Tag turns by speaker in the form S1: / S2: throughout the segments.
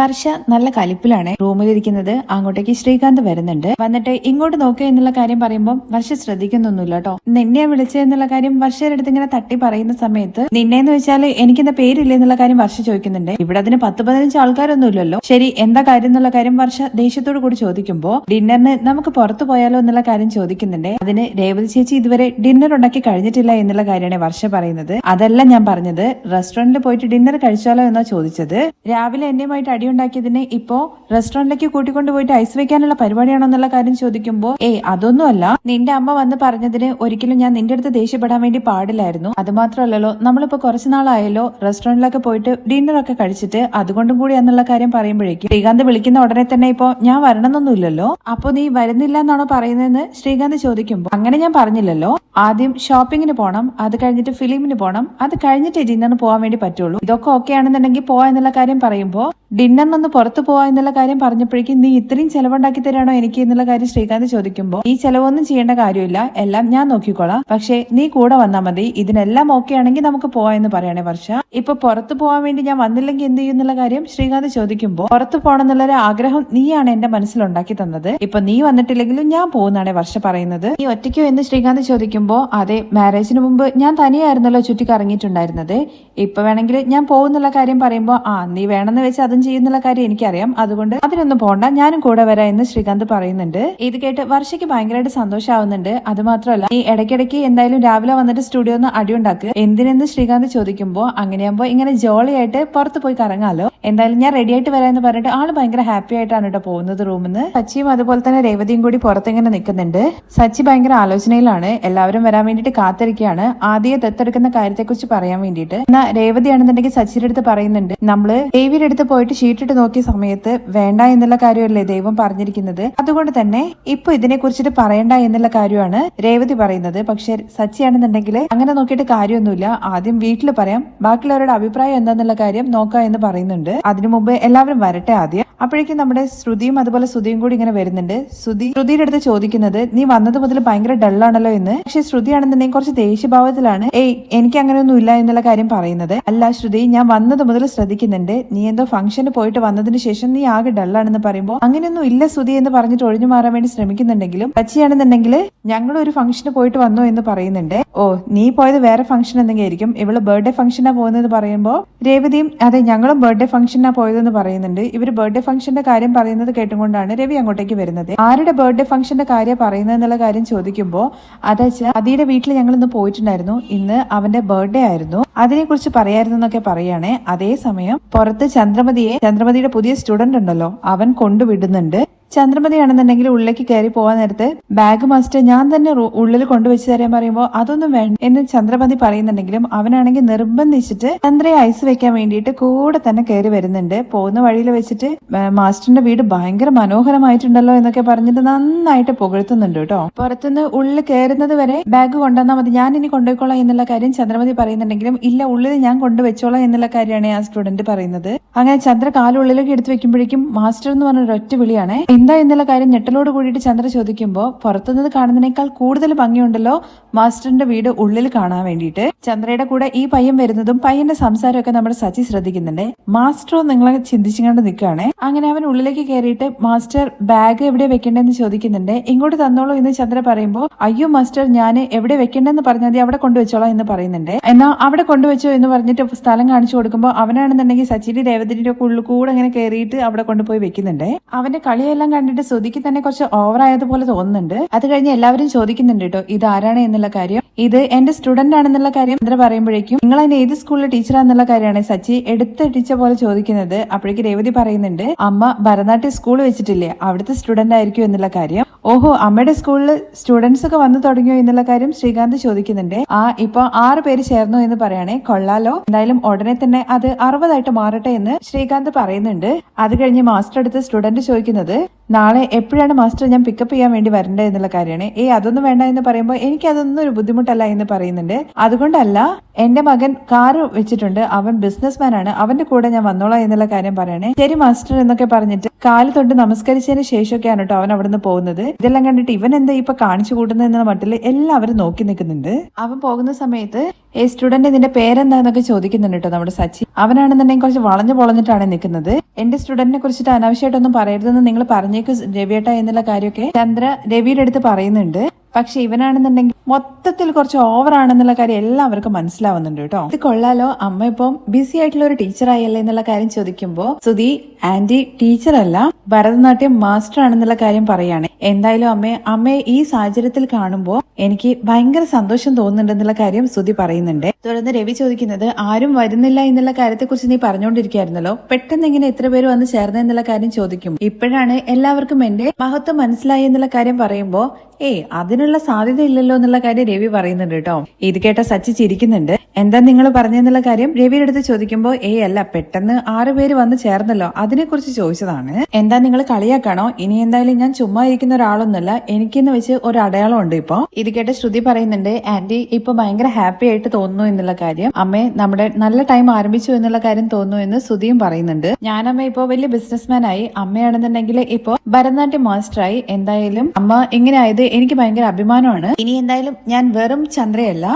S1: വർഷ നല്ല കലിപ്പിലാണ് റൂമിലിരിക്കുന്നത്. അങ്ങോട്ടേക്ക് ശ്രീകാന്ത് വരുന്നുണ്ട്. വന്നിട്ട് ഇങ്ങോട്ട് നോക്കുക എന്നുള്ള കാര്യം പറയുമ്പോൾ വർഷ ശ്രദ്ധിക്കുന്നൊന്നുമില്ല കേട്ടോ. നിന്നെ വിളിച്ചത് എന്നുള്ള കാര്യം വർഷയുടെ അടുത്ത് ഇങ്ങനെ തട്ടി പറയുന്ന സമയത്ത് നിന്നെന്ന് വെച്ചാൽ എനിക്കെന്താ പേരില്ല എന്നുള്ള കാര്യം വർഷ ചോദിക്കുന്നുണ്ട്. ഇവിടെ അതിന് പത്ത് പതിനഞ്ച് ആൾക്കാരൊന്നുമില്ലല്ലോ. ശരി എന്താ കാര്യം എന്നുള്ള കാര്യം വർഷ ദേഷ്യത്തോട് കൂടി ചോദിക്കുമ്പോൾ ഡിന്നറിന് നമുക്ക് പുറത്തു പോയാലോ എന്നുള്ള കാര്യം ചോദിക്കുന്നുണ്ട്. അതിന് രേവതി ചേച്ചി ഇതുവരെ ഡിന്നർ ഉണ്ടാക്കി കഴിഞ്ഞിട്ടില്ല എന്നുള്ള കാര്യമാണ് വർഷ പറയുന്നത്. അതല്ല ഞാൻ പറഞ്ഞത്. റെസ്റ്റോറന്റിൽ പോയിട്ട് ഡിന്നർ കഴിച്ചാലോ എന്നാ ചോദിച്ചത്. രാവിലെ എന്നെയുമായിട്ട് അടിയുണ്ടാക്കിയതിന് ഇപ്പോ റെസ്റ്റോറന്റിലേക്ക് കൂട്ടിക്കൊണ്ട് പോയിട്ട് ഐസ് വെക്കാനുള്ള പരിപാടിയാണോ എന്നുള്ള കാര്യം ചോദിക്കുമ്പോ ഏയ് അതൊന്നുമല്ല. നിന്റെ അമ്മ വന്ന് പറഞ്ഞതിന് ഒരിക്കലും ഞാൻ നിന്റെ അടുത്ത് ദേഷ്യപ്പെടാൻ വേണ്ടി പാടില്ലായിരുന്നു. അത് മാത്രമല്ലല്ലോ നമ്മളിപ്പോ കുറച്ചു നാളായല്ലോ റെസ്റ്റോറന്റിലൊക്കെ പോയിട്ട് ഡിന്നർ ഒക്കെ കഴിച്ചിട്ട് അതുകൊണ്ടും കൂടി എന്നുള്ള കാര്യം പറയുമ്പോഴേക്കും ശ്രീകാന്ത് വിളിക്കുന്ന ഉടനെ തന്നെ ഇപ്പോ ഞാൻ വരണമെന്നൊന്നുമില്ലല്ലോ. അപ്പൊ നീ വരുന്നില്ല എന്നാണോ പറയുന്നതെന്ന് ശ്രീകാന്ത് ചോദിക്കുമ്പോ അങ്ങനെ ഞാൻ പറഞ്ഞില്ലല്ലോ. ആദ്യം ഷോപ്പിങ്ങിന് പോണം അത് കഴിഞ്ഞിട്ട് ഫിലിമിന് പോണം അത് കഴിഞ്ഞിട്ട് ഡിന്നറിന് പോകാൻ വേണ്ടി പറ്റുള്ളൂ. ഇതൊക്കെ ഓക്കെ ആണെന്നുണ്ടെങ്കിൽ പോവാ എന്നുള്ള കാര്യം ഡിന്നറിനൊന്ന് പുറത്തു പോവാ എന്നുള്ള കാര്യം പറഞ്ഞപ്പോഴേക്കും നീ ഇത്രയും ചെലവുണ്ടാക്കി തരാണോ എനിക്ക് എന്നുള്ള കാര്യം ശ്രീകാന്ത് ചോദിക്കുമ്പോൾ ഈ ചെലവൊന്നും ചെയ്യേണ്ട കാര്യമില്ല. എല്ലാം ഞാൻ നോക്കിക്കോളാം. പക്ഷേ നീ കൂടെ വന്നാൽ മതി. ഇതിനെല്ലാം ഓക്കെ ആണെങ്കിൽ നമുക്ക് പോവാ എന്ന് പറയണേ വർഷ. ഇപ്പൊ പുറത്തു പോവാൻ വേണ്ടി ഞാൻ വന്നില്ലെങ്കിൽ എന്ത് ചെയ്യും എന്നുള്ള കാര്യം ശ്രീകാന്ത് ചോദിക്കുമ്പോൾ പുറത്തു പോകണം എന്നുള്ളൊരു ആഗ്രഹം നീയാണ് എന്റെ മനസ്സിലുണ്ടാക്കി തന്നത്. ഇപ്പൊ നീ വന്നിട്ടില്ലെങ്കിലും ഞാൻ പോകുന്നതാണ് വർഷ പറയുന്നത്. നീ ഒറ്റയ്ക്കോ എന്ന് ശ്രീകാന്ത് ചോദിക്കുമ്പോൾ അതെ മാരേജിന് മുമ്പ് ഞാൻ തനിയായിരുന്നല്ലോ ചുറ്റിക്കറങ്ങിയിട്ടുണ്ടായിരുന്നത്. ഇപ്പൊ വേണമെങ്കിൽ ഞാൻ പോകുന്നുള്ള കാര്യം പറയുമ്പോൾ ആ നീ വേണമെന്ന് വെച്ച് അതും ചെയ്യുന്നുള്ള കാര്യം എനിക്കറിയാം. അതുകൊണ്ട് അതിനൊന്നും പോണ്ട. ഞാനും കൂടെ വരാം എന്ന് ശ്രീകാന്ത് പറയുന്നുണ്ട്. ഇത് കേട്ട് വർഷയ്ക്ക് ഭയങ്കരമായിട്ട് സന്തോഷമാവുന്നുണ്ട് അത് മാത്രമല്ല ഈ ഇടയ്ക്കിടയ്ക്ക് എന്തായാലും രാവിലെ വന്നിട്ട് സ്റ്റുഡിയോ ഒന്ന് അടിയുണ്ടാക്കുക എന്തിനെന്ന് ശ്രീകാന്ത് ചോദിക്കുമ്പോൾ അങ്ങനെയാകുമ്പോൾ ഇങ്ങനെ ജോളിയായിട്ട് പുറത്ത് പോയി കറങ്ങാലോ. എന്തായാലും ഞാൻ റെഡി ആയിട്ട് വരാമെന്ന് പറഞ്ഞിട്ട് ആൾ ഭയങ്കര ഹാപ്പി ആയിട്ടാണ് കേട്ടോ പോകുന്നത് റൂമിൽ നിന്ന് സച്ചിയും അതുപോലെ തന്നെ രേവതിയും കൂടി പുറത്തിങ്ങനെ നിൽക്കുന്നുണ്ട്. സച്ചി ഭയങ്കര ആലോചനയിലാണ്. എല്ലാവരും വരാൻ വേണ്ടിയിട്ട് കാത്തിരിക്കുകയാണ്. ആദ്യം ദത്തെടുക്കുന്ന കാര്യത്തെക്കുറിച്ച് പറയാൻ വേണ്ടിയിട്ട്. എന്നാ രേവതി ആണെന്നുണ്ടെങ്കിൽ സച്ചിയുടെ അടുത്ത് പറയുന്നുണ്ട്. നമ്മൾ ദേവിയുടെ അടുത്ത് പോയിട്ട് ഷീറ്റിട്ട് നോക്കിയ സമയത്ത് വേണ്ട എന്നുള്ള കാര്യമല്ലേ ദൈവം പറഞ്ഞിരിക്കുന്നത്? അതുകൊണ്ട് തന്നെ ഇപ്പൊ ഇതിനെ കുറിച്ചിട്ട് പറയണ്ട എന്നുള്ള കാര്യമാണ് രേവതി പറയുന്നത്. പക്ഷെ സച്ചിയാണെന്നുണ്ടെങ്കിൽ അങ്ങനെ നോക്കിയിട്ട് കാര്യമൊന്നുമില്ല. ആദ്യം വീട്ടിൽ പറയാം. ബാക്കിയുള്ളവരുടെ അഭിപ്രായം എന്താന്നുള്ള കാര്യം നോക്കാം എന്ന് പറയുന്നുണ്ട്. അതിനു മുമ്പ് എല്ലാവരും വരട്ടെ ആദ്യം. അപ്പോഴേക്കും നമ്മുടെ ശ്രുതിയും അതുപോലെ ശ്രുതിയും കൂടി ഇങ്ങനെ വരുന്നുണ്ട്. ശ്രുതി ശ്രുതിയുടെ അടുത്ത് ചോദിക്കുന്നത് നീ വന്നത് മുതൽ ഭയങ്കര ഡള്ളാണല്ലോ എന്ന്. പക്ഷെ ശ്രുതി ആണെന്നുണ്ടെങ്കിൽ കുറച്ച് ദേഷ്യഭാവത്തിലാണ്. ഏയ് എനിക്ക് അങ്ങനെയൊന്നും ഇല്ല എന്നുള്ള കാര്യം പറയുന്നത്. അല്ല ശ്രുതി ഞാൻ വന്നത് മുതൽ ശ്രദ്ധിക്കുന്നുണ്ട്. നീ എന്തോ ഫംഗ്ഷന് പോയിട്ട് വന്നതിന് ശേഷം നീ ആകെ ഡള്ളാണെന്ന് പറയുമ്പോൾ അങ്ങനെയൊന്നും ഇല്ല സുതി എന്ന് പറഞ്ഞിട്ട് ഒഴിഞ്ഞു മാറാൻ വേണ്ടി ശ്രമിക്കുന്നുണ്ടെങ്കിലും പച്ചയാണെന്നുണ്ടെങ്കിൽ ഞങ്ങൾ ഒരു ഫംഗ്ഷന് പോയിട്ട് വന്നു എന്ന് പറയുന്നുണ്ട്. ഓ നീ പോയത് വേറെ ഫംഗ്ഷൻ എന്തെങ്കിലും ആയിരിക്കും ഇവൾ ബർത്ത്ഡേ ഫംഗ്ഷനാ പോകുന്നത് പറയുമ്പോൾ രേവതിയും അതെ ഞങ്ങളും ബർത്ത്ഡേ ഫംഗ്ഷനാ പോയതെന്ന് പറയുന്നുണ്ട്. ഇവർ ബർത്ത്ഡേ ഫംഗ്ഷന്റെ കാര്യം പറയുന്നത് കേട്ടുകൊണ്ടാണ് രവി അങ്ങോട്ടേക്ക് വരുന്നത്. ആരുടെ ബർത്ത്ഡേ ഫംഗ്ഷന്റെ കാര്യം പറയുന്നത് എന്നുള്ള കാര്യം ചോദിക്കുമ്പോൾ അതച്ച അതിയുടെ വീട്ടിൽ ഞങ്ങൾ ഇന്ന് പോയിട്ടുണ്ടായിരുന്നു. ഇന്ന് അവന്റെ ബർത്ത്ഡേ ആയിരുന്നു. അതിനെക്കുറിച്ച് പറയായിരുന്നു എന്നൊക്കെ പറയുകയാണെ അതേസമയം പുറത്ത് ചന്ദ്രമതിയെ ചന്ദ്രമതിയുടെ പുതിയ സ്റ്റുഡന്റ് ഉണ്ടല്ലോ അവൻ കൊണ്ടുവിടുന്നുണ്ട്. ചന്ദ്രമതിയാണെന്നുണ്ടെങ്കിൽ ഉള്ളിലേക്ക് കയറി പോകാൻ നേരത്തെ ബാഗ് മാസ്റ്റർ ഞാൻ തന്നെ ഉള്ളിൽ കൊണ്ടുവച്ച് തരാൻ പറയുമ്പോൾ അതൊന്നും വേണ്ട എന്ന് ചന്ദ്രമതി പറയുന്നുണ്ടെങ്കിലും അവനാണെങ്കിൽ നിർബന്ധിച്ചിട്ട് ചന്ദ്രയെ ഐസ് വെക്കാൻ വേണ്ടിയിട്ട് കൂടെ തന്നെ കയറി വരുന്നുണ്ട്. പോകുന്ന വഴിയിൽ വെച്ചിട്ട് മാസ്റ്ററിന്റെ വീട് ഭയങ്കര മനോഹരമായിട്ടുണ്ടല്ലോ എന്നൊക്കെ പറഞ്ഞിട്ട് നന്നായിട്ട് പുകഴ്ത്തുന്നുണ്ട് കേട്ടോ. പുറത്തുനിന്ന് ഉള്ളിൽ കയറുന്നത് വരെ ബാഗ് കൊണ്ടുവന്നാൽ മതി. ഞാൻ ഇനി കൊണ്ടുപോയിക്കോളാം എന്നുള്ള കാര്യം ചന്ദ്രമതി പറയുന്നുണ്ടെങ്കിലും ഇല്ല ഉള്ളിൽ ഞാൻ കൊണ്ടുവച്ചോളാം എന്നുള്ള കാര്യമാണ് ആ സ്റ്റുഡന്റ് പറയുന്നത്. അങ്ങനെ ചന്ദ്ര കാലുള്ളിലേക്ക് എടുത്തു വെക്കുമ്പോഴേക്കും മാസ്റ്റർ എന്ന് പറഞ്ഞ ഒരൊറ്റ വിളിയാണ്. എന്താ എന്നുള്ള കാര്യം ഞെട്ടലോട് കൂടിയിട്ട് ചന്ദ്ര ചോദിക്കുമ്പോൾ പുറത്തുനിന്ന് കാണുന്നതിനേക്കാൾ കൂടുതൽ ഭംഗിയുണ്ടല്ലോ മാസ്റ്ററിന്റെ വീട് ഉള്ളിൽ കാണാൻ വേണ്ടിയിട്ട്. ചന്ദ്രയുടെ കൂടെ ഈ പയ്യൻ വരുന്നതും പയ്യന്റെ സംസാരമൊക്കെ നമ്മുടെ സച്ചി ശ്രദ്ധിക്കുന്നുണ്ട്. മാസ്റ്ററോ നിങ്ങളെ ചിന്തിച്ചുകൊണ്ട് നിൽക്കുകയാണ്. അങ്ങനെ അവൻ ഉള്ളിലേക്ക് കയറിയിട്ട് മാസ്റ്റർ ബാഗ് എവിടെ വെക്കേണ്ടതെന്ന് ചോദിക്കുന്നുണ്ട്. ഇങ്ങോട്ട് തന്നോളൂ എന്ന് ചന്ദ്ര പറയുമ്പോൾ അയ്യോ മാസ്റ്റർ ഞാൻ എവിടെ വെക്കേണ്ടതെന്ന് പറഞ്ഞാൽ മതി അവിടെ കൊണ്ടുവച്ചോളാം എന്ന് പറയുന്നുണ്ട്. എന്നാ അവിടെ കൊണ്ടുവച്ചോ എന്ന് പറഞ്ഞിട്ട് സ്ഥലം കാണിച്ചു കൊടുക്കുമ്പോൾ അവനാണെന്നുണ്ടെങ്കിൽ സച്ചിന്റെ രേവതിന്റെ ഉള്ളിൽ കൂടെ ഇങ്ങനെ കയറിയിട്ട് അവിടെ കൊണ്ടുപോയി വെക്കുന്നുണ്ട്. അവന്റെ കളിയെല്ലാം കണ്ടിട്ട് ശ്രുതിക്ക് തന്നെ കുറച്ച് ഓവർ ആയതുപോലെ തോന്നുന്നുണ്ട്. അത് കഴിഞ്ഞ് എല്ലാവരും ചോദിക്കുന്നുണ്ട് കേട്ടോ ഇത് ആരാണ് എന്നുള്ള കാര്യം? ഇത് എന്റെ സ്റ്റുഡന്റ് ആണെന്നുള്ള കാര്യം ചന്ദ്ര പറയുമ്പോഴേക്കും നിങ്ങൾ അതിന് ഏത് സ്കൂളിലെ ടീച്ചറാന്നുള്ള കാര്യമാണ് സച്ചി എടുത്തടിച്ച പോലെ ചോദിക്കുന്നത്. അപ്പോഴേക്ക് രേവതി പറയുന്നുണ്ട് അമ്മ ഭരതനാട്യം സ്കൂൾ വെച്ചിട്ടില്ലേ അവിടുത്തെ സ്റ്റുഡന്റ് ആയിരിക്കും എന്നുള്ള കാര്യം. ഓഹോ അമ്മയുടെ സ്കൂളിൽ സ്റ്റുഡൻസ് ഒക്കെ വന്നു തുടങ്ങിയോ എന്നുള്ള കാര്യം ശ്രീകാന്ത് ചോദിക്കുന്നുണ്ട്. ആ ഇപ്പൊ ആറ് പേര് ചേർന്നു എന്ന് പറയണേ കൊള്ളാലോ. എന്തായാലും ഉടനെ തന്നെ അത് അറുപതായിട്ട് മാറട്ടെ എന്ന് ശ്രീകാന്ത് പറയുന്നുണ്ട്. അത് കഴിഞ്ഞ് മാസ്റ്റർ അടുത്ത് സ്റ്റുഡന്റ് ചോദിക്കുന്നത് നാളെ എപ്പോഴാണ് മാസ്റ്റർ ഞാൻ പിക്കപ്പ് ചെയ്യാൻ വേണ്ടി വരേണ്ടത് എന്നുള്ള കാര്യമാണ്. ഏ അതൊന്നും വേണ്ട എന്ന് പറയുമ്പോൾ എനിക്ക് അതൊന്നും ഒരു ബുദ്ധിമുട്ടല്ല എന്ന് പറയുന്നുണ്ട്. അതുകൊണ്ടല്ല എന്റെ മകൻ കാറ് വെച്ചിട്ടുണ്ട്. അവൻ ബിസിനസ്മാൻ ആണ്. അവന്റെ കൂടെ ഞാൻ വന്നോളാം എന്നുള്ള കാര്യം പറയണേ. ശരി മാസ്റ്റർ എന്നൊക്കെ പറഞ്ഞിട്ട് കാൽ തൊട്ട് നമസ്കരിച്ചതിന് ശേഷമൊക്കെയാണ് കേട്ടോ അവൻ അവിടുന്ന് പോകുന്നത്. ഇതെല്ലാം കണ്ടിട്ട് ഇവൻ എന്താ ഇപ്പൊ കാണിച്ചു കൂട്ടുന്നത് എന്ന മട്ടിൽ എല്ലാവരും നോക്കി നിൽക്കുന്നുണ്ട്. അവൻ പോകുന്ന സമയത്ത് ഏ സ്റ്റുഡന്റ് നിന്റെ പേരെന്താന്നൊക്കെ ചോദിക്കുന്നുണ്ട് കേട്ടോ നമ്മുടെ സച്ചി. അവനാണെന്നുണ്ടെങ്കിൽ കുറച്ച് വളഞ്ഞു പൊളഞ്ഞിട്ടാണ് നിൽക്കുന്നത്. എന്റെ സ്റ്റുഡന്റിനെ കുറിച്ചിട്ട് അനാവശ്യമായിട്ടൊന്നും പറയരുതെന്ന് നിങ്ങൾ പറഞ്ഞേക്കും രവിയേട്ട എന്നുള്ള കാര്യമൊക്കെ ചന്ദ്ര രവിയുടെ അടുത്ത് പറയുന്നുണ്ട്. പക്ഷെ ഇവനാണെന്നുണ്ടെങ്കിൽ മൊത്തത്തിൽ കുറച്ച് ഓവർ ആണെന്നുള്ള കാര്യം എല്ലാവർക്കും മനസ്സിലാവുന്നുണ്ട് കേട്ടോ. ഇത് കൊള്ളാലോ. അമ്മ ഇപ്പം ബിസി ആയിട്ടുള്ള ഒരു ടീച്ചർ ആയല്ലേ എന്നുള്ള കാര്യം ചോദിക്കുമ്പോ സുധി ആന്റി ടീച്ചർ അല്ല ഭരതനാട്യം മാസ്റ്റർ ആണെന്നുള്ള കാര്യം പറയാണ്. എന്തായാലും അമ്മയെ അമ്മയെ ഈ സാഹചര്യത്തിൽ കാണുമ്പോൾ എനിക്ക് ഭയങ്കര സന്തോഷം തോന്നുന്നുണ്ടെന്നുള്ള കാര്യം സുധി പറയുന്നുണ്ട്. തുടർന്ന് രവി ചോദിക്കുന്നത് ആരും വരുന്നില്ല എന്നുള്ള കാര്യത്തെക്കുറിച്ച് നീ പറഞ്ഞുകൊണ്ടിരിക്കുകയായിരുന്നല്ലോ? പെട്ടെന്ന് എങ്ങനെ എത്ര പേര് വന്ന് ചേർന്നെന്നുള്ള കാര്യം ചോദിക്കും ഇപ്പോഴാണ് എല്ലാവർക്കും എന്റെ മഹത്വം മനസ്സിലായി എന്നുള്ള കാര്യം പറയുമ്പോ ഏയ് അതിനുള്ള സാധ്യത ഇല്ലല്ലോ എന്നുള്ള കാര്യം രവി പറയുന്നുണ്ട് കേട്ടോ. ഇത് കേട്ട സച്ചി ചിരിക്കുന്നുണ്ട്. എന്താ നിങ്ങൾ പറഞ്ഞെന്നുള്ള കാര്യം രവിയുടെ അടുത്ത് ചോദിക്കുമ്പോ ഏയ് അല്ല പെട്ടെന്ന് ആറ് പേര് വന്ന് ചേർന്നല്ലോ. അതിനെക്കുറിച്ച് ചോദിച്ചതാണ്. എന്താ നിങ്ങൾ കളിയാക്കാണോ? ഇനി എന്തായാലും ഞാൻ ചുമ്മാ ഇരിക്കുന്ന ഒരാളൊന്നുമല്ല. എനിക്കെന്ന് വെച്ച് ഒരു അടയാളം ഉണ്ട് ഇപ്പൊ. ഇത് കേട്ട ശ്രുതി പറയുന്നുണ്ട് ആന്റി ഇപ്പൊ ഭയങ്കര ഹാപ്പി ആയിട്ട് തോന്നുന്നു എന്നുള്ള കാര്യം. അമ്മേ നമ്മുടെ നല്ല ടൈം ആരംഭിച്ചു എന്നുള്ള കാര്യം തോന്നുന്നു എന്ന് ശ്രുതിയും പറയുന്നുണ്ട്. ഞാനമ്മ ഇപ്പോ വലിയ ബിസിനസ്മാൻ ആയി. അമ്മയാണെന്നുണ്ടെങ്കിൽ ഇപ്പോ ഭരതനാട്യം മാസ്റ്ററായി എന്തായാലും അമ്മ ഇങ്ങനെ ആയത് എനിക്ക് ഭയങ്കര അഭിമാനമാണ്. ഇനി എന്തായാലും ഞാൻ വെറും ചന്ദ്രയല്ല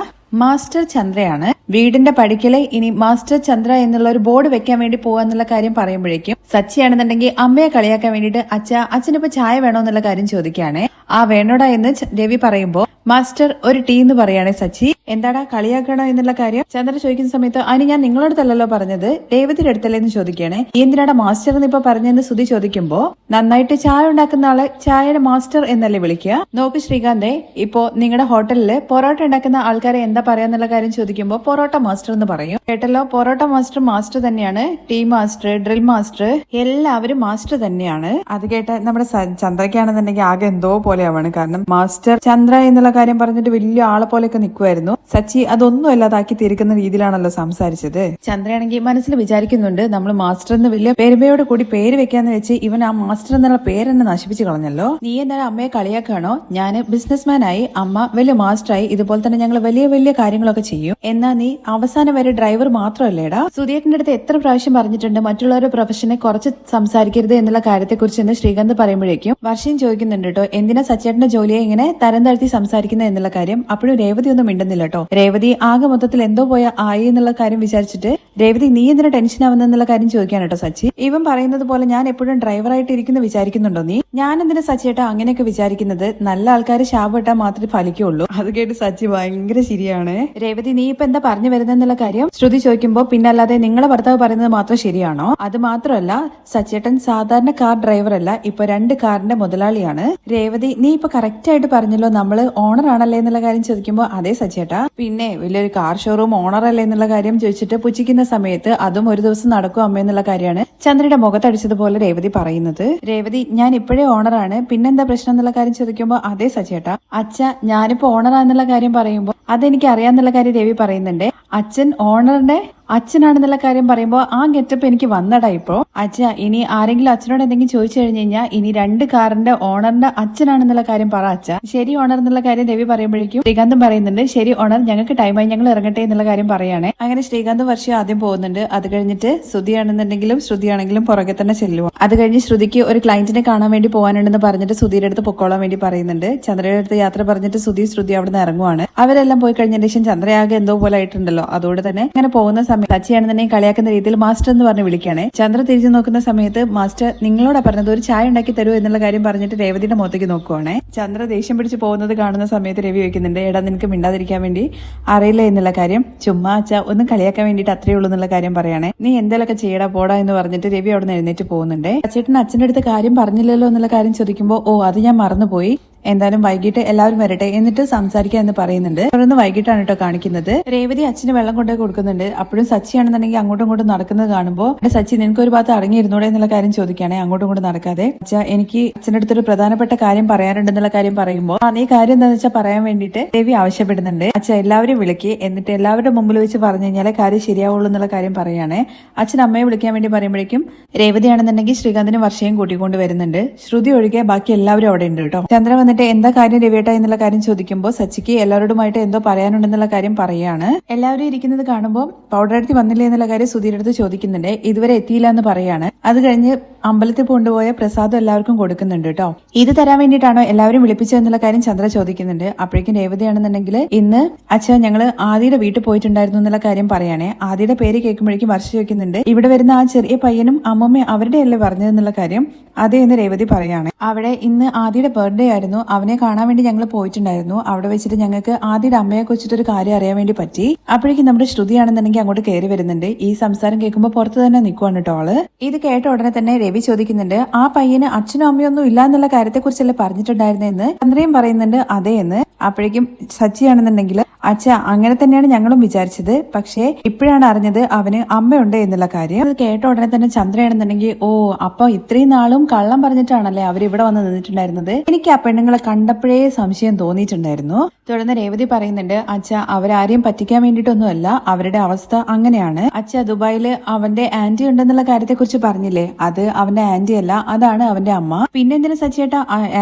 S1: മാസ്റ്റർ ചന്ദ്രയാണ്. വീടിന്റെ പടിക്കലെ ഇനി മാസ്റ്റർ ചന്ദ്ര എന്നുള്ള ഒരു ബോർഡ് വെക്കാൻ വേണ്ടി പോവാന്നുള്ള കാര്യം പറയുമ്പോഴേക്കും സച്ചിയാണെന്നുണ്ടെങ്കിൽ അമ്മയെ കളിയാക്കാൻ വേണ്ടിയിട്ട് അച്ഛ അച്ഛനിപ്പോ ചായ വേണോ എന്നുള്ള കാര്യം ചോദിക്കുകയാണ്. ആ വേണോടാ എന്ന് രവി പറയുമ്പോ മാസ്റ്റർ ഒരു ടീ എന്ന് പറയുകയാണെ സച്ചി. എന്താടാ കളിയാക്കണോ എന്നുള്ള കാര്യം? ചന്ദ്ര ചോദിക്കുന്ന സമയത്ത് അതിന് ഞാൻ നിങ്ങളോടത്തല്ലല്ലോ പറഞ്ഞത്. രേവതിയുടെ അടുത്തല്ലേ എന്ന് ചോദിക്കുകയാണ് "നീ എന്തിനാടാ മാസ്റ്റർ എന്ന് ഇപ്പൊ പറഞ്ഞെന്ന് സുതി ചോദിക്കുമ്പോ നന്നായിട്ട് ചായ ഉണ്ടാക്കുന്ന ആളെ ചായയുടെ മാസ്റ്റർ എന്നല്ലേ വിളിക്കുക? നോക്ക് ശ്രീകാന്തേ ഇപ്പോ നിങ്ങളുടെ ഹോട്ടലിൽ പൊറോട്ട ഉണ്ടാക്കുന്ന ആൾക്കാരെ എന്താ പറയാന്നുള്ള കാര്യം ചോദിക്കുമ്പോ പൊറോട്ട മാസ്റ്റർ എന്ന് പറയും. കേട്ടല്ലോ? പൊറോട്ട മാസ്റ്റർ മാസ്റ്റർ തന്നെയാണ്. ടീ മാസ്റ്റർ ഡ്രിൽ മാസ്റ്റർ എല്ലാവരും മാസ്റ്റർ തന്നെയാണ്. അത് കേട്ട നമ്മുടെ ചന്ദ്രയ്ക്കാണെന്നുണ്ടെങ്കിൽ ആകെ എന്തോ പോലെയാവാണ്. കാരണം മാസ്റ്റർ ചന്ദ്ര എന്നുള്ള കാര്യം പറഞ്ഞിട്ട് വലിയ ആളെ പോലെയൊക്കെ നിൽക്കുമായിരുന്നു സച്ചി അതൊന്നും അല്ലാതാക്കി തീർക്കുന്ന രീതിയിലാണല്ലോ സംസാരിച്ചത്. ചന്ദ്രയാണെങ്കിൽ മനസ്സിൽ വിചാരിക്കുന്നുണ്ട് നമ്മൾ മാസ്റ്റർ എന്ന് വലിയ പെരുമയോട് കൂടി പേര് വെക്കാന്ന് വെച്ച് ഇവൻ ആ മാസ്റ്റർ എന്നുള്ള പേരെന്നെ നശിപ്പിച്ചു കളഞ്ഞല്ലോ. നീ എന്താ അമ്മയെ കളിയാക്കാണോ ഞാൻ ബിസിനസ്മാൻ ആയി അമ്മ വലിയ മാസ്റ്ററായി ഇതുപോലെ തന്നെ ഞങ്ങൾ വലിയ വലിയ കാര്യങ്ങളൊക്കെ ചെയ്യും. എന്നാ നീ അവസാനം വരെ ഡ്രൈവർ മാത്രമല്ലേടാ? സുധീറിന്റെ അടുത്ത് എത്ര പ്രാവശ്യം പറഞ്ഞിട്ടുണ്ട് മറ്റുള്ളവരുടെ പ്രൊഫഷനെ കുറച്ച് സംസാരിക്കരുത് എന്നുള്ള കാര്യത്തെക്കുറിച്ച് എന്ന് ശ്രീകാന്ത് പറയുമ്പോഴേക്കും വർഷം ചോദിക്കുന്നുണ്ട് കേട്ടോ എന്തിനാ സച്ചേട്ടന്റെ ജോലിയെ ഇങ്ങനെ തരം താഴ്ത്തി സംസാരിക്കുന്നത് എന്നുള്ള കാര്യം അപ്പോഴും രേവതി ഒന്നും മിണ്ടുന്നില്ല കേട്ടോ രേവതി ആകെ മൊത്തത്തിൽ എന്തോ പോയ ആയി എന്നുള്ള കാര്യം വിചാരിച്ചിട്ട് രേവതി നീ എന്തിനാ ടെൻഷൻ ആവുന്ന എന്നുള്ള കാര്യം ചോദിക്കാൻ കേട്ടോ സച്ചി. ഇവൻ പറയുന്നത് പോലെ ഞാൻ എപ്പോഴും ഡ്രൈവറായിട്ട് ഇരിക്കുന്ന വിചാരിക്കുന്നുണ്ടോ നീ? ഞാൻ എന്തിനാ സച്ചിയേട്ടാ അങ്ങനെയൊക്കെ വിചാരിക്കുന്നത്? നല്ല ആൾക്കാർ ശാപട്ടാ മാത്രമേ ഫലിക്കുള്ളൂ അത് കേട്ട് സച്ചി ഭയങ്കര ശരിയാണ്. രേവതി നീ ഇപ്പൊ എന്താ പറഞ്ഞു വരുന്നെന്നുള്ള കാര്യം ശ്രുതി ചോദിക്കുമ്പോ പിന്നല്ലാതെ നിങ്ങളെ ഭർത്താവ് പറയുന്നത് മാത്രം ശരിയാണോ? അത് മാത്രമല്ല സച്ചേട്ടൻ സാധാരണ കാർ ഡ്രൈവർ അല്ല ഇപ്പൊ രണ്ട് കാറിന്റെ മുതലാളിയാണ്. രേവതി നീ ഇപ്പൊ കറക്റ്റ് ആയിട്ട് പറഞ്ഞല്ലോ നമ്മൾ ഓണർ ആണല്ലേ എന്നുള്ള കാര്യം ചോദിക്കുമ്പോ അതേ സച്ചേട്ടാ പിന്നെ വലിയൊരു കാർ ഷോറൂം ഓണർ അല്ലേ എന്നുള്ള കാര്യം ചോദിച്ചിട്ട് പുച്ഛിക്കുന്ന സമയത്ത് അതും ഒരു ദിവസം നടക്കും അമ്മ എന്നുള്ള കാര്യമാണ് ചന്ദ്രയുടെ മുഖത്തടിച്ചതുപോലെ രേവതി പറയുന്നത്. രേവതി ഞാൻ ഇപ്പോഴേ ഓണർ ഓണറാണ് പിന്നെന്താ പ്രശ്നം എന്നുള്ള കാര്യം ചോദിക്കുമ്പോ അതേ സച്ചേട്ടാ അച്ഛ ഞാനിപ്പോ ഓണറാന്നുള്ള കാര്യം പറയുമ്പോ അതെനിക്ക് അറിയാന്നുള്ള കാര്യം രവി പറയുന്നുണ്ട്. അച്ഛൻ ഓണറിന്റെ അച്ഛനാണെന്നുള്ള കാര്യം പറയുമ്പോൾ ആ ഗെറ്റപ്പ് എനിക്ക് വന്നടാ ഇപ്പോ. അച്ഛ ഇനി ആരെങ്കിലും അച്ഛനോട് എന്തെങ്കിലും ചോദിച്ചു കഴിഞ്ഞു കഴിഞ്ഞാൽ ഇനി രണ്ട് കാറിന്റെ ഓണറിന്റെ അച്ഛനാണെന്നുള്ള കാര്യം പറ അച്ഛ. ശരി ഓണർ എന്നുള്ള കാര്യം രവി പറയുമ്പോഴേക്കും ശ്രീകാന്തും പറയുന്നുണ്ട് ശരി ഓണർ ഞങ്ങൾക്ക് ടൈമായി ഞങ്ങൾ ഇറങ്ങട്ടെ എന്നുള്ള കാര്യം പറയാണ്. അങ്ങനെ ശ്രീകാന്ത് വർഷം ആദ്യം പോകുന്നുണ്ട്. അത് കഴിഞ്ഞിട്ട് ശ്രുതിയാണെന്നുണ്ടെങ്കിലും ശ്രുതിയാണെങ്കിലും പുറകെ തന്നെ ചെല്ലുവോ. അത് കഴിഞ്ഞ് ശ്രുതിക്ക് ഒരു ക്ലയന്റിനെ കാണാൻ വേണ്ടി പോകാനുണ്ടെന്ന് പറഞ്ഞിട്ട് സുധിയുടെ അടുത്ത് പൊക്കോളാൻ വേണ്ടി പറയുന്നുണ്ട്. ചന്ദ്രയുടെ അടുത്ത് യാത്ര പറഞ്ഞിട്ട് സുധി ശ്രുതി അവിടെ നിന്ന് ഇറങ്ങുവാണ്. അവരെല്ലാം പോയി കഴിഞ്ഞതിന് ശേഷം ചന്ദ്രയാകെ എന്തോ പോലെ ആയിട്ടുണ്ടല്ലോ. അതുകൊണ്ട് തന്നെ ഇങ്ങനെ പോകുന്ന സമയത്ത് സച്ചിയാണെന്നുണ്ടെങ്കിൽ കളിയാക്കുന്ന രീതിയിൽ മാസ്റ്റർ എന്ന് പറഞ്ഞ് വിളിക്കുകയാണ്. ചന്ദ്ര തിരിച്ചു നോക്കുന്ന സമയത്ത് മാസ്റ്റർ നിങ്ങളോടാ പറഞ്ഞത് ഒരു ചായ ഉണ്ടാക്കി തരൂ എന്നുള്ള കാര്യം പറഞ്ഞിട്ട് രേവതിയുടെ മുഖത്തേക്ക് നോക്കുവാണ്. ചന്ദ്ര ദേഷ്യം പിടിച്ച് പോകുന്നത് കാണുന്ന സമയത്ത് രവി ചോദിക്കുന്നുണ്ട് എടാ നിനക്ക് മിണ്ടാതിരിക്കാൻ വേണ്ടി അറിയില്ല? എന്നുള്ള കാര്യം. ചുമ്മാ അച്ഛ ഒന്ന് കളിയാക്കാൻ വേണ്ടിയിട്ട് അത്രേ ഉള്ളൂ എന്നുള്ള കാര്യം പറയണേ. നീ എന്തെങ്കിലുമൊക്കെ ചെയ്യടാ പോടാ എന്ന് പറഞ്ഞിട്ട് രവി അവിടെ നിന്ന് എഴുന്നേറ്റ് പോകുന്നുണ്ട്. അച്ഛേട്ടൻ അച്ഛന്റെ അടുത്ത് കാര്യം പറഞ്ഞില്ലല്ലോ എന്നുള്ള കാര്യം ചോദിക്കുമ്പോൾ ഓ അത് ഞാൻ മറന്നുപോയി. എന്തായാലും വൈകിട്ട് എല്ലാവരും വരട്ടെ എന്നിട്ട് സംസാരിക്കാം എന്ന് പറയുന്നുണ്ട്. തുടർന്ന് വൈകിട്ടാണ് കേട്ടോ കാണിക്കുന്നത്. രേവതി അച്ഛന് വെള്ളം കൊണ്ടേ കൊടുക്കുന്നുണ്ട്. അപ്പോഴും സച്ചിയാണെന്നുണ്ടെങ്കിൽ അങ്ങോട്ടും ഇങ്ങോട്ടും നടക്കുന്നത് കാണുമ്പോൾ "എടാ സച്ചി നിനക്ക് ഒരു ഭാഗത്ത് അടങ്ങിയിരുന്നൂടെ എന്നുള്ള കാര്യം ചോദിക്കുകയാണെ അങ്ങോട്ടും ഇങ്ങോട്ടും നടക്കാതെ. അച്ഛാ എനിക്ക് അച്ഛന്റെ അടുത്തൊരു പ്രധാനപ്പെട്ട കാര്യം പറയാനുണ്ടെന്നുള്ള കാര്യം പറയുമ്പോൾ ആ നീ കാര്യം എന്താണെന്ന് വെച്ചാൽ പറയാൻ വേണ്ടിയിട്ട് രവി ആവശ്യപ്പെടുന്നുണ്ട്. അച്ഛാ എല്ലാവരും വിളിക്കുക എന്നിട്ട് എല്ലാവരുടെ മുമ്പിൽ വെച്ച് പറഞ്ഞു കഴിഞ്ഞാൽ കാര്യം ശരിയാവുള്ളൂ എന്നുള്ള കാര്യം പറയുകയാണേ. അച്ഛൻ അമ്മയെ വിളിക്കാൻ വേണ്ടി പറയുമ്പോഴേക്കും രേവതിയാണെന്നുണ്ടെങ്കിൽ ശ്രീകാന്തിന് വർഷയും കൂട്ടിക്കൊണ്ട് വരുന്നുണ്ട്. ശ്രുതി ഒഴികെ ബാക്കി എല്ലാവരും അവിടെ ഉണ്ട് കേട്ടോ. ചന്ദ്ര വന്നിട്ട് എന്താ കാര്യം രവിയേട്ട എന്നുള്ള കാര്യം ചോദിക്കുമ്പോൾ സച്ചിക്ക് എല്ലാവരോടുമായിട്ട് എന്തോ പറയാനുണ്ടെന്നുള്ള കാര്യം പറയാണ്. എല്ലാവരും ഇരിക്കുന്നത് കാണുമ്പോൾ പൗഡർ എടുത്ത് വന്നില്ലേ എന്നുള്ള കാര്യം സുധീരുടെ അടുത്ത് ചോദിക്കുന്നുണ്ട്. ഇതുവരെ എത്തിയില്ല എന്ന് പറയാണ്. അത് കഴിഞ്ഞ് അമ്പലത്തിൽ കൊണ്ടുപോയ പ്രസാദം എല്ലാവർക്കും കൊടുക്കുന്നുണ്ട് കേട്ടോ. ഇത് തരാൻ വേണ്ടിയിട്ടാണോ എല്ലാവരും വിളിപ്പിച്ചത് എന്നുള്ള കാര്യം ചന്ദ്ര ചോദിക്കുന്നുണ്ട്. അപ്പോഴേക്കും രേവതിയാണെന്നുണ്ടെങ്കിൽ ഇന്ന് അച്ഛൻ ഞങ്ങൾ ആദിയുടെ വീട്ടിൽ പോയിട്ടുണ്ടായിരുന്നു എന്നുള്ള കാര്യം പറയാണേ. ആദിയുടെ പേര് കേൾക്കുമ്പോഴേക്കും വർഷ ചോദിക്കുന്നുണ്ട്. ഇവിടെ വരുന്ന ആ ചെറിയ പയ്യനും അമ്മമ്മയും അവരുടെ അല്ലേ പറഞ്ഞതെന്നുള്ള കാര്യം അതേ എന്ന് രേവതി പറയാണ്. അവിടെ ഇന്ന് ആദിയുടെ ബർത്ത്ഡേ ആയിരുന്നു. അവനെ കാണാൻ വേണ്ടി ഞങ്ങൾ പോയിട്ടുണ്ടായിരുന്നു. അവിടെ വെച്ചിട്ട് ഞങ്ങൾക്ക് ആദ്യം അമ്മയെ കുറിച്ചിട്ട് ഒരു കാര്യം അറിയാൻ വേണ്ടി പറ്റി. അപ്പോഴേക്കും നമ്മുടെ ശ്രുതി ശ്രുതിയാണെന്നുണ്ടെങ്കിൽ അങ്ങോട്ട് കയറി വരുന്നുണ്ട്. ഈ സംസാരം കേൾക്കുമ്പോൾ പുറത്ത് തന്നെ നിൽക്കുവാണ് കേട്ടോ ആൾ. ഇത് കേട്ട ഉടനെ തന്നെ രവി ചോദിക്കുന്നുണ്ട് ആ പയ്യന് അച്ഛനും അമ്മയൊന്നും ഇല്ല എന്നുള്ള കാര്യത്തെ കുറിച്ചല്ലേ പറഞ്ഞിട്ടുണ്ടായിരുന്നെന്ന്? ചന്ദ്രയും പറയുന്നുണ്ട് അതെ എന്ന്. അപ്പോഴേക്കും സച്ചിയാണെന്നുണ്ടെങ്കിൽ അച്ഛ അങ്ങനെ തന്നെയാണ് ഞങ്ങളും വിചാരിച്ചത്. പക്ഷേ ഇപ്പോഴാണ് അറിഞ്ഞത് അവന് അമ്മയുണ്ട് എന്നുള്ള കാര്യം. അത് കേട്ട ഉടനെ തന്നെ ചന്ദ്രയാണെന്നുണ്ടെങ്കിൽ ഓ അപ്പൊ ഇത്രയും നാളും കള്ളം പറഞ്ഞിട്ടാണല്ലേ അവർ ഇവിടെ വന്ന് നിന്നിട്ടുണ്ടായിരുന്നത്? എനിക്ക് ആ പെണ്ണുങ്ങളെ കണ്ടപ്പോഴേ സംശയം തോന്നിയിട്ടുണ്ടായിരുന്നു. തുടർന്ന് രേവതി പറയുന്നുണ്ട് അച്ഛ അവരാരെയും പറ്റിക്കാൻ വേണ്ടിയിട്ടൊന്നുമല്ല അവരുടെ അവസ്ഥ അങ്ങനെയാണ്. അച്ഛ ദുബായിൽ അവന്റെ ആന്റി ഉണ്ടെന്നുള്ള കാര്യത്തെക്കുറിച്ച് പറഞ്ഞില്ലേ? അത് അവന്റെ ആന്റി അല്ല അതാണ് അവന്റെ അമ്മ. പിന്നെ എന്തിനാ സച്ചേട്ട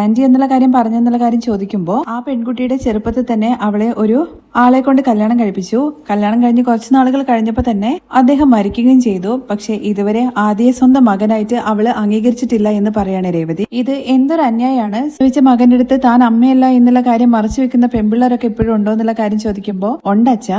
S1: ആന്റി എന്നുള്ള കാര്യം പറഞ്ഞെന്നുള്ള കാര്യം ചോദിക്കുമ്പോ ആ പെൺകുട്ടിയുടെ ചെറുപ്പത്തിൽ തന്നെ അവളെ ഒരു ആളെ കൊണ്ട് കല്യാണം കഴിപ്പിച്ചു. കല്യാണം കഴിഞ്ഞ് കുറച്ച് നാളുകൾ കഴിഞ്ഞപ്പോൾ തന്നെ അദ്ദേഹം മരിക്കുകയും ചെയ്തു. പക്ഷെ ഇതുവരെ ആദ്യ സ്വന്തം മകനായിട്ട് അവൾ അംഗീകരിച്ചിട്ടില്ല എന്ന് പറയാണ് രേവതി. ഇത് എന്തൊരു അന്യായമാണ് മകന്റെ അടുത്ത് താൻ അമ്മയല്ല എന്നുള്ള കാര്യം മറച്ചു വെക്കുന്ന പെമ്പിള്ളേരൊക്കെ ഇപ്പോഴും ഉണ്ടോ എന്നുള്ള കാര്യം ചോദിക്കുമ്പോ ഉണ്ടച്ചാ.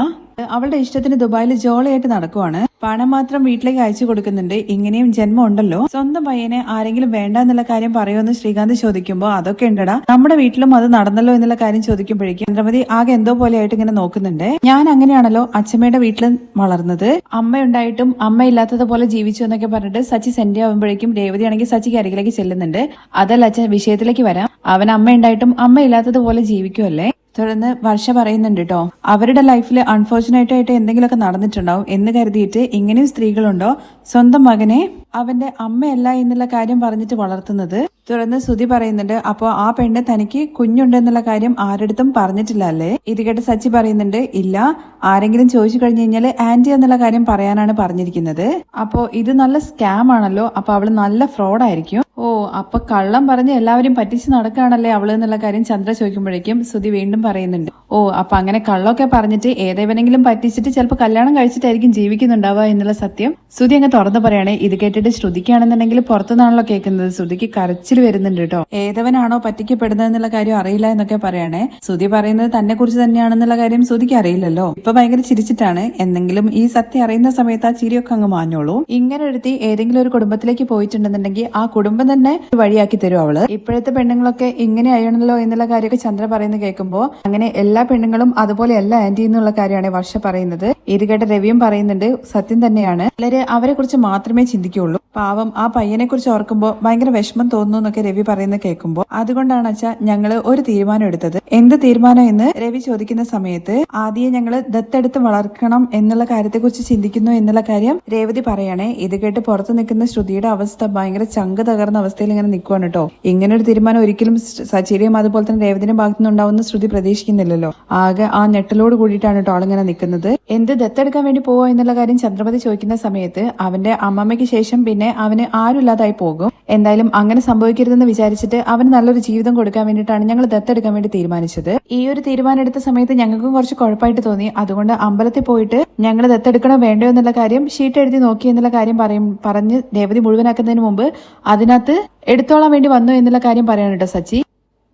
S1: അവളുടെ ഇഷ്ടത്തിന് ദുബായിൽ ജോളിയായിട്ട് നടക്കുവാണ്. പണം മാത്രം വീട്ടിലേക്ക് അയച്ചു കൊടുക്കുന്നുണ്ട്. ഇങ്ങനെയും ജന്മം ഉണ്ടല്ലോ. സ്വന്തം പയ്യനെ ആരെങ്കിലും വേണ്ട എന്നുള്ള കാര്യം പറയുമെന്ന് ശ്രീകാന്ത് ചോദിക്കുമ്പോൾ അതൊക്കെ ഉണ്ടടാ. നമ്മുടെ വീട്ടിലും അത് നടന്നല്ലോ എന്നുള്ള കാര്യം ചോദിക്കുമ്പോഴേക്കും ചന്ദ്രമതി ആകെ എന്തോ പോലെയായിട്ട് ഇങ്ങനെ നോക്കുന്നുണ്ട്. ഞാൻ അങ്ങനെയാണല്ലോ അച്ഛമ്മയുടെ വീട്ടിൽ വളർന്നത്. അമ്മയുണ്ടായിട്ടും അമ്മ ഇല്ലാത്തതുപോലെ ജീവിച്ചു എന്നൊക്കെ പറഞ്ഞിട്ട് സച്ചി സെന്റ് ആവുമ്പോഴേക്കും രേവതി ആണെങ്കിൽ സച്ചിക്ക് അരികിലേക്ക് ചെല്ലുന്നുണ്ട്. അതല്ല അച്ഛൻ വിഷയത്തിലേക്ക് വരാം. അവൻ അമ്മ ഉണ്ടായിട്ടും അമ്മ ഇല്ലാത്തതുപോലെ ജീവിക്കുമല്ലേ തുടർന്ന് വർഷ പറയുന്നുണ്ട് കേട്ടോ അവരുടെ ലൈഫിൽ അൺഫോർച്ചുനേറ്റ് ആയിട്ട് എന്തെങ്കിലുമൊക്കെ നടന്നിട്ടുണ്ടാവും എന്ന് കരുതിയിട്ട് ഇങ്ങനെയും സ്ത്രീകളുണ്ടോ? സ്വന്തം മകനെ അവന്റെ അമ്മയല്ല എന്നുള്ള കാര്യം പറഞ്ഞിട്ട് വളർത്തുന്നത് തുടർന്ന് സുധി പറയുന്നുണ്ട് അപ്പോ ആ പെണ്ണ് തനിക്ക് കുഞ്ഞുണ്ട് എന്നുള്ള കാര്യം ആരടുത്തും പറഞ്ഞിട്ടില്ല അല്ലേ? ഇത് കേട്ട് സച്ചി പറയുന്നുണ്ട് ഇല്ല. ആരെങ്കിലും ചോദിച്ചു കഴിഞ്ഞു കഴിഞ്ഞാൽ ആന്റി എന്നുള്ള കാര്യം പറയാനാണ് പറഞ്ഞിരിക്കുന്നത്. അപ്പോ ഇത് നല്ല സ്കാം ആണല്ലോ. അപ്പൊ അവൾ നല്ല ഫ്രോഡ് ആയിരിക്കും. ഓ അപ്പൊ കള്ളം പറഞ്ഞ് എല്ലാവരും പറ്റിച്ച് നടക്കുകയാണല്ലേ അവൾ എന്നുള്ള കാര്യം ചന്ദ്ര ചോദിക്കുമ്പോഴേക്കും സുതി വീണ്ടും പറയുന്നുണ്ട്. ഓ അപ്പൊ അങ്ങനെ കള്ളൊക്കെ പറഞ്ഞിട്ട് ഏതേവനെങ്കിലും പറ്റിച്ചിട്ട് ചിലപ്പോൾ കല്യാണം കഴിച്ചിട്ടായിരിക്കും ജീവിക്കുന്നുണ്ടാവുക എന്നുള്ള സത്യം ശ്രുതി അങ്ങ് തുറന്നു പറയണേ. ഇത് കേട്ടിട്ട് ശ്രുതിക്കാണെന്നുണ്ടെങ്കിൽ പുറത്തുനിന്നാണല്ലോ കേൾക്കുന്നത്. ശ്രുതിക്ക് കരച്ചിൽ വരുന്നുണ്ട് കേട്ടോ. ഏതവനാണോ പറ്റിക്കപ്പെടുന്നത് എന്നുള്ള കാര്യം അറിയില്ല എന്നൊക്കെ പറയണേ. ശ്രുതി പറയുന്നത് തന്നെ കുറിച്ച് തന്നെയാണെന്നുള്ള കാര്യം ശ്രുതിക്ക് അറിയില്ലല്ലോ. ഇപ്പൊ ഭയങ്കര ചിരിച്ചിട്ടാണ്. എന്തെങ്കിലും ഈ സത്യം അറിയുന്ന സമയത്ത് ആ ചിരിയൊക്കെ അങ്ങ് മാഞ്ഞോളൂ. ഇങ്ങനെ ഒരുത്തി ഏതെങ്കിലും ഒരു കുടുംബത്തിലേക്ക് പോയിട്ടുണ്ടെന്നുണ്ടെങ്കിൽ ആ കുടുംബം തന്നെ വഴിയാക്കി തരും അവൾ. ഇപ്പോഴത്തെ പെണ്ണുങ്ങളൊക്കെ ഇങ്ങനെ ആയണല്ലോ എന്നുള്ള കാര്യമൊക്കെ ചന്ദ്ര പറയുന്നത് കേൾക്കുമ്പോൾ അങ്ങനെ എല്ലാ പെണ്ണുങ്ങളും അതുപോലെയല്ല ആന്റി എന്നുള്ള കാര്യമാണ് വർഷ പറയുന്നത്. ഇത് കേട്ട രവിയും പറയുന്നുണ്ട് സത്യം തന്നെയാണ്. ചിലര് അവരെ കുറിച്ച് മാത്രമേ ചിന്തിക്കുള്ളൂ പാവം ആ പയ്യനെ കുറിച്ച് ഓർക്കുമ്പോൾ ഭയങ്കര വിഷമം തോന്നുന്നു എന്നൊക്കെ രവി പറയുന്നത് കേൾക്കുമ്പോൾ അതുകൊണ്ടാണ് അച്ഛാ ഞങ്ങൾ ഒരു തീരുമാനം എടുത്തത്. എന്ത് തീരുമാനം എന്ന് രവി ചോദിക്കുന്ന സമയത്ത് ആദ്യം ഞങ്ങൾ ദത്തെടുത്ത് വളർക്കണം എന്നുള്ള കാര്യത്തെക്കുറിച്ച് ചിന്തിക്കുന്നു എന്നുള്ള കാര്യം രേവതി പറയണേ. ഇത് കേട്ട് പുറത്തു നിൽക്കുന്ന ശ്രുതിയുടെ അവസ്ഥ ഭയങ്കര ചങ്ക് തകർന്ന അവസ്ഥയിൽ ഇങ്ങനെ നിൽക്കുവാണ് കേട്ടോ. ഇങ്ങനെ ഒരു തീരുമാനം ഒരിക്കലും സച്ചിരിയും അതുപോലെ തന്നെ രേവതിന്റെ ഭാഗത്തുനിന്ന് ഉണ്ടാവുന്ന ശ്രുതി പ്രതീക്ഷിക്കുന്നില്ലല്ലോ. ആകെ ആ ഞെട്ടലോട് കൂടിയിട്ടാണ് കേട്ടോ ആളിങ്ങനെ നിൽക്കുന്നത്. എന്ത് ദത്തെടുക്കാൻ വേണ്ടി പോവോ എന്നുള്ള കാര്യം ചന്ദ്രപതി ചോദിക്കുന്ന സമയത്ത് അവന്റെ അമ്മമ്മയ്ക്ക് ശേഷം പിന്നെ അവന് ആരുമില്ലാതായി പോകും. എന്തായാലും അങ്ങനെ സംഭവിക്കരുതെന്ന് വിചാരിച്ചിട്ട് അവന് നല്ലൊരു ജീവിതം കൊടുക്കാൻ വേണ്ടിയിട്ടാണ് ഞങ്ങൾ ദത്തെടുക്കാൻ വേണ്ടി തീരുമാനിച്ചത്. ഈ ഒരു തീരുമാനം എടുത്ത സമയത്ത് ഞങ്ങൾക്കും കുറച്ച് കുഴപ്പമായിട്ട് തോന്നി. അതുകൊണ്ട് അമ്പലത്തിൽ പോയിട്ട് ഞങ്ങൾ ദത്തെടുക്കണോ വേണ്ടോ എന്നുള്ള കാര്യം ഷീറ്റ് എഴുതി നോക്കി എന്നുള്ള കാര്യം പറയും പറഞ്ഞ് രേവതി മുഴുവനാക്കുന്നതിന് മുമ്പ് അതിനകത്ത് എടുത്തോളാൻ വേണ്ടി വന്നു എന്നുള്ള കാര്യം പറയാനുണ്ടോ കേട്ടോ സച്ചി.